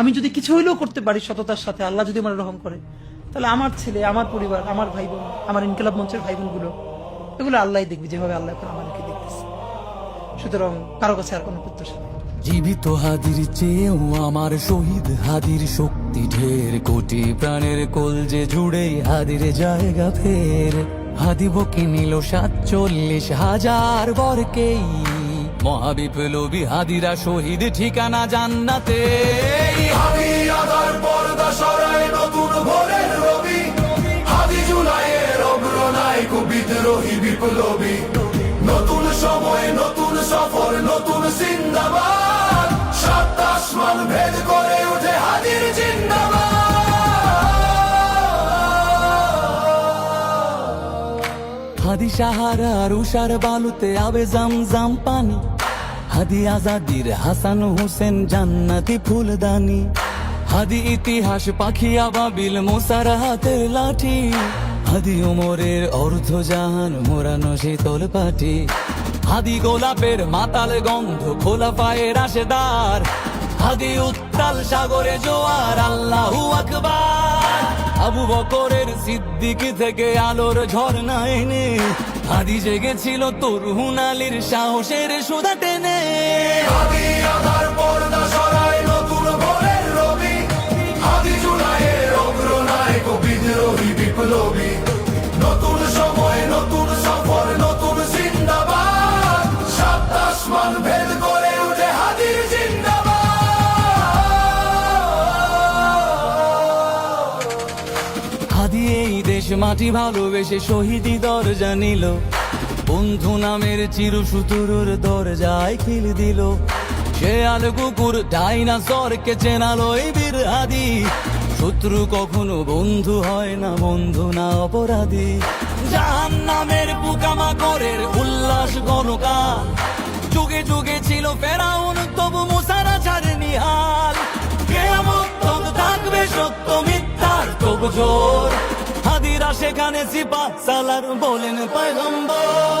আমি যদি কিছু হইলেও করতে পারি সততার সাথে, আল্লাহ যদি আমার রহম করে, তাহলে আমার ছেলে, আমার পরিবার, আমার ভাই বোন আমার ইনকিলাব মঞ্চের ভাই বোনগুলো এগুলো আল্লাহ দেখবে, যেভাবে আল্লাহ এখন আমাদেরকে দেখতেছে। সুতরাং কারও কাছে আর কোনো প্রত্যাশা নেই। জীবিত হাদির চেয়েও আমার শহীদ হাদির শক্তি ঢের, কোটি প্রাণের কলজে জুড়ে হাদির জায়গা ফের। হাদি বকে নিল সাতচল্লিশ হাজার বরকেই। মহাবিপ্লবী হাদিরা শহীদ ঠিকানা জান্নাতে। হাদি আদার পর্দা সরাই নতুন ভোরের রবি। হাদি জুলাইয়ের অগ্রনায়ক বিদ্রোহী বিপ্লবী। নতুন সময় নতুন সফর নতুন সিন্দাবাদ সাত আসমান ভেদ করে উঠে হাদির জিন্দাবাদ। হাদি সাহারার উষার বালুতে আবে জাম জাম পানি। হাদি আজাদির হাসান হোসেন, জান্নাতি ফুলদানি। হাদি ইতিহাস, পাখি আবাবিল মোসার হাতের লাঠি। হাদি উমরের অর্ধ জাহান মোরানো শীতল পাটি। হাদি গোলাপের মাতাল গন্ধ খোলা পায়ের আশেদার হাদি উত্তাল সাগরে জোয়ার, আল্লাহু আকবার। আবু বকরের সিদ্দিক থেকে আলোর ঝর্ণা এনে, হাদি জেগেছিল তরুণ আলীর সাহসের সুদা টেনে। নতুন সময়, নতুন সফর, নতুন সাত আসমান ভেদ হাদি এই দেশ মাটি ভালোবেসে শহীদি দরজা নিল। বন্ধু নামের চির সুতুরুর দরজায় খিল দিল। আল কুকুর ডাইনাসরকে চেনালো এই বীর হাদি শত্রু কখনো বন্ধু হয় না, বন্ধু না অপরাধী। জাহান নামের পোকামাকড়ের উল্লাস গণকাল যুগে যুগে ছিল ফেরাউন, তবু জোর। হাদিরা সেখানে সিপা সালার বলেন পয়গম্বর।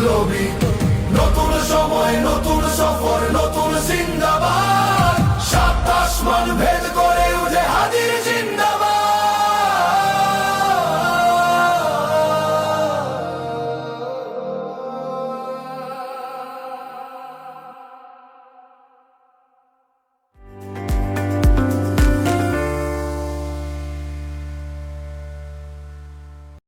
বিপ্লবী নতুন সময় নতুন সফর নতুন জিন্দাবাদ সাতাশ মানবে